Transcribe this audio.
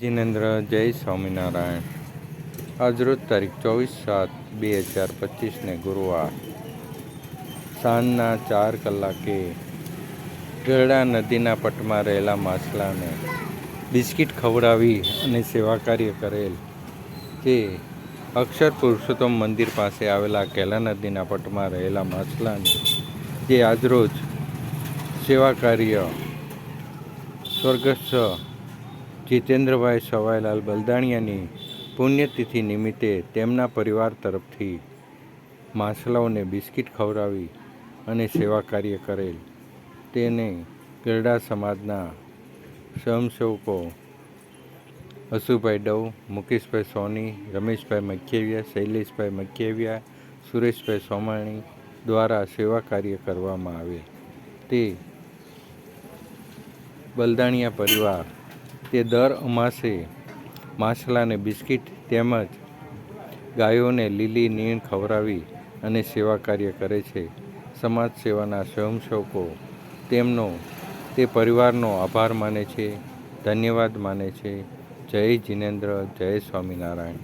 જિનેન્દ્ર જય સ્વામિનારાયણ. આજરોજ તારીખ ચોવીસ સાત બે હજાર પચીસને ગુરુવાર. સાંજના ચાર કલાકે ગરડા નદીના પટમાં રહેલા માછલાને બિસ્કિટ ખવડાવી અને સેવા કાર્ય કરેલ તે અક્ષર પુરુષોત્તમ મંદિર પાસે આવેલા કેલા નદીના પટમાં રહેલા માછલાને જે આજરોજ સેવા કાર્ય સ્વર્ગસ્થ જીતેન્દ્રભાઈ સવાઈલાલ બલદાણિયાની પુણ્યતિથિ નિમિત્તે તેમના પરિવાર તરફથી માછલાઓને બિસ્કિટ ખવડાવી અને સેવા કાર્ય કરેલ. તેને ગરડા સમાજના સ્વયંસેવકો હસુભાઈ ડવ, મુકેશભાઈ સોની, રમેશભાઈ મખેવિયા શૈલેષભાઈ મખેવિયા સુરેશભાઈ સોમાણી દ્વારા સેવા કાર્ય કરવામાં આવે. તે બલદાણિયા પરિવાર તે દર અમાસે માછલાને બિસ્કિટ તેમજ ગાયોને લીલી નીણ ખવડાવી અને સેવા કાર્ય કરે છે. સમાજ સેવાના સ્વયંસેવકો તેમનો, તે પરિવારનો આભાર માને છે, ધન્યવાદ માને છે. જય જિનેન્દ્ર, જય સ્વામિનારાયણ.